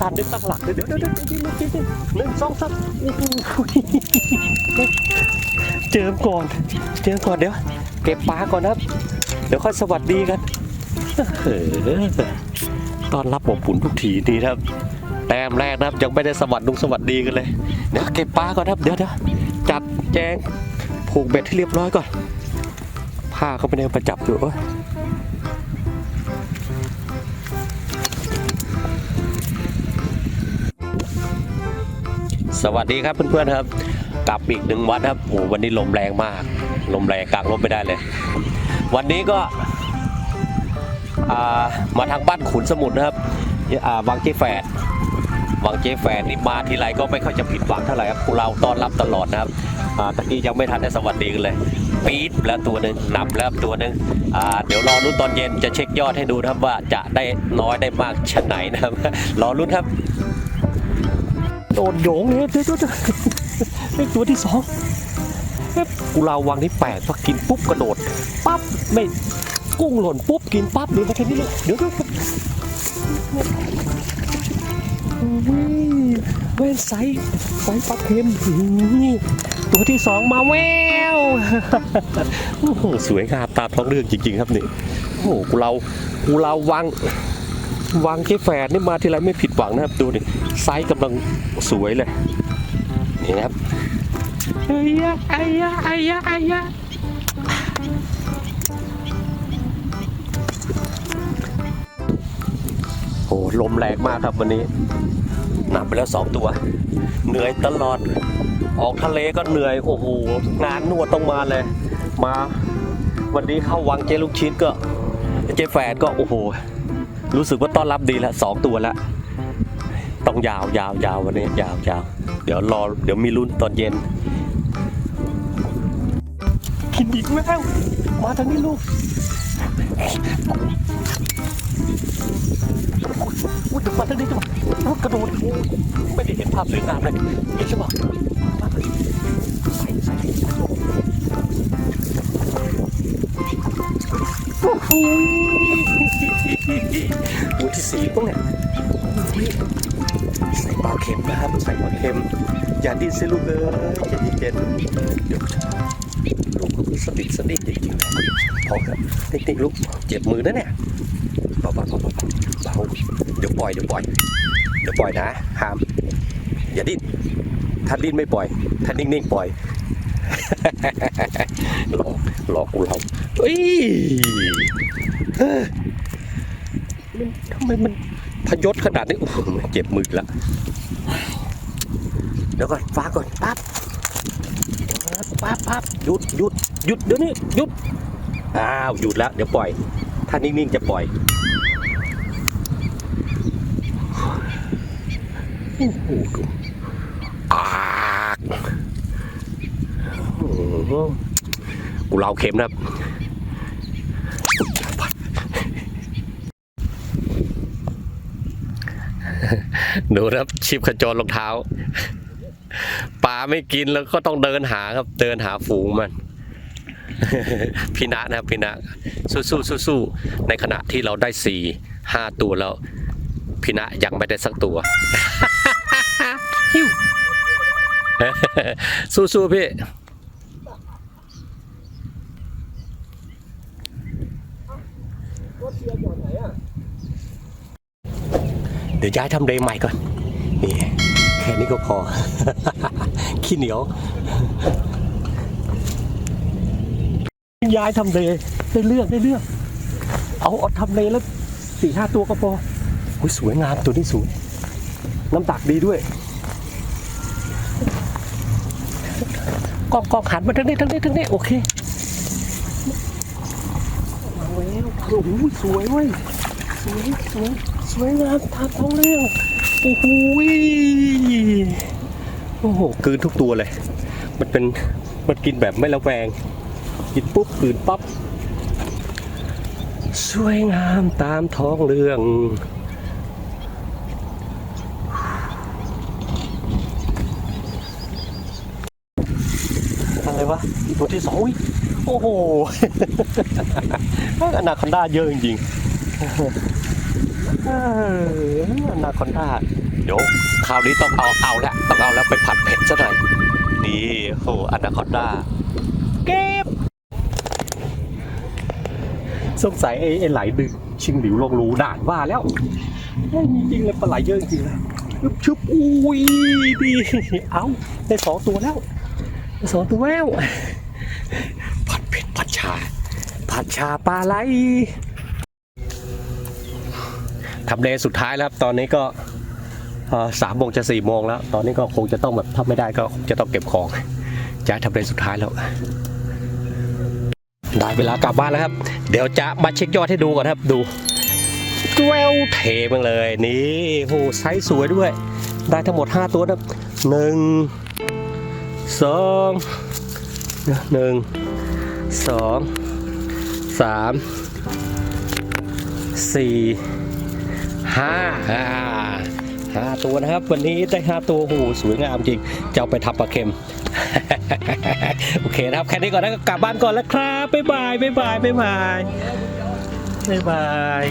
ยังไม่ได้ทันได้ตั้งหลักเลยเดี๋ยวเดี๋ยวเดี๋ยวเดี๋ยวเดี๋ยวเดี๋ยวหนึ่งสองสามเจิมก่อน เจิมก่อนเดี๋ยว เก็บปลาก่อนนะครับ เดี๋ยวค่อยสวัสดีกันเออตอนรับอบอุ่นทุกทีดีนะครับ แต้มแรกนะครับยังไม่ได้สวัสดีสวัสดีกันเลย เดี๋ยวเก็บปลาก่อนนะครับ เดี๋ยวเดี๋ยวจัดแจงผูกเบ็ดให้เรียบร้อยก่อน ผ้าเขาไปในประจับอยู่ วัสดีครับเพื่อนๆครับ กลับอีกหนึ่งวันครับโอ้วันนี้ลมแรงมาก ลมแรงกลางลมไม่ได้เลย วันนี้ก็มาทางบ้านขุนสมุทรนะครับอ่าวังเจแฝดวังเจแฝดนี่มาทีไรก็ไม่ค่อยจะผิดหวังเท่าไหร่ครับพวกเราต้อนรับตลอดนะครับอ่าตะกี้ยังไม่ทันได้สวัสดีกันเลย ปี๊ดแล้วตัวหนึ่งหนับแล้วตัวหนึ่งอ่าเดี๋ยวรอรุ่นตอนเย็นจะเช็คยอดให้ดูนะครับว่าจะได้น้อยได้มากชนไหนนะครับรอรุ่นครับ โดนโยงเลยเดี๋ยวเดี๋ยวเดี๋ยวเป็นตัวที่สองเอ๊ะกูเราวังนี่แปลกพอกินปุ๊บกระโดดปั๊บไม่กุ้งหล่นปุ๊บกินปั๊บเดี๋ยวมาแค่นี้เลยเดี๋ยวเดี๋ยวโอ้ยเว้นไซส์ไซปลาเค็มนี่ตัวที่สองมาแววสวยงามตาท้องเรื่องจริง ๆ ครับนี่โอ้โหกูเรากูเราวัง วางเจ๊แฝดนี่มาทีไรไม่ผิดหวังนะครับ ดูดิไซส์กำลังสวยเลย นี่นะครับไอ้ยะไอ้ยะไอ้ยะไอ้ยะโอ้ลมแรงมากครับวันนี้หนับไปแล้วสองตัว เหนื่อยตลอด ออกทะเลก็เหนื่อย โอ้โห งานนวดต้องมาเลย มา วันนี้เข้าวังเจลูกชิ้นก็ เจแฝดก็ โอ้โห รู้สึกว่าต้อนรับดีแล้วสองตัวแล้วต้องยาวยาวยาววันนี้ยาวยาวเดี๋ยวรอเดี๋ยวมีลุ้นตอนเย็นกินอีกแล้วมาทางนี้ลูกอุ้ยเดี๋ยวมาทางนี้จังรถกระโดดไม่ได้เห็นภาพสวยงามเลยเห็นใช่ปะมาเลยใส่ใส่ หตัวที่สี่ตรงเนี่ยใส่ปลาเค็มนะครับใส่ปลาเค็ม อย่าดิ้นสิลูกเอ้ยเย็นๆเดี๋ยวลูกสติสติจริงๆเลยพอครับเทคนิคลูกเจ็บมือนะเนี่ยเบาๆเบาๆเบาเบาเดี๋ยวปล่อยเดี๋ยวปล่อยเดี๋ยวปล่อยนะห้าม อย่าดิ้นถ้าดิ้นไม่ปล่อย ถ้านิ่งๆปล่อยหลอกหลอกกูเรา เฮ้ยเฮ้ยมันทำไมมันพยศขนาดนี้โอ้โหเจ็บมือกแล้วเดี๋ยวก่อนฟ้าก่อนปั๊บปั๊บปั๊บหยุดหยุดหยุดเดี๋ยวนี้หยุด อ้าวหยุดแล้ว เดี๋ยวปล่อย ถ้านิ่งๆจะปล่อยโอ้โหดูอากกูเราเข็มนะครับ ดูนะครับชิปขจรรองเท้าปลาไม่กินแล้วก็ต้องเดินหาครับ เดินหาฝูงมันพี่นะนะครับพี่นะสู้สู้สู้สู้ในขณะที่เราได้สี่ห้าตัวแล้วพี่นะยังไม่ได้สักตัวฮิวสู้สู้พี่ ดี๋ยวย้ายทำเลใหม่ก่อนนี่แค่นี้ก็พอ ขี้เหนียว ย้ายทำเลได้เรื่องได้เรื่อง เอาเอาทำเลแล้วสี่ห้าตัวก็พออุ้ยสวยงามตัวนี้สวยน้ำตักดีด้วยกล้องกล้องหันมาทางนี้ทางนี้ทางนี้โอเคมาแล้วโอ้โหสวยเว้ยสวยสวย สวยงามตามท้องเรื่องโอ้โหยโอ้โหกืนทุกตัวเลย มันเป็นมันกินแบบไม่ระแวง กินปุ๊บกืนปั๊บสวยงามตามท้องเรื่องอะไรวะตัวที่สองโอ้โหอนาคอนด้าเยอะจริงๆ เออนาคอนด้าเดี๋ยวคราวนี้ต้องเอาเอาและต้องเอาแล้วไปผัดเผ็ดซะหน่อยนี่โอ้อนาคอนด้าเก็บสงสัยไอ้ไอ้ไหลดึงชิงหลิวลงรูด่านว่าแล้วจริงเลยปลาไหลเยอะจริงๆเลยชุบอุ้ยดีเอาได้สองตัวแล้วสองตัวแล้วผัดเผ็ดผัดชาผัดชาปลาไหล ทำเลสุดท้ายแล้วครับ ตอนนี้ก็สามโมงจะสี่โมงแล้ว ตอนนี้ก็คงจะต้องแบบถ้าไม่ได้ก็คงจะต้องเก็บของจะทำเลสุดท้ายแล้ว ได้เวลากลับบ้านแล้วครับ เดี๋ยวจะมาเช็คยอดให้ดูก่อนครับ ดูแววเทมังเลย นี่โหไซส์สวยด้วย ได้ทั้งหมด 5 ตัวนะครับหนึ่งสองหนึ่งสองสามสี่ ห้าอ่าห้าตัวนะครับ วันนี้ได้ห้าตัวโหสวยงามจริงจะเอาไปทำปลาเค็ม โอเคนะครับแค่นี้ก่อนนะกลับบ้านก่อนแล้วครับบ๊ายบายบ๊ายบายบ๊ายบายบ๊ายบาย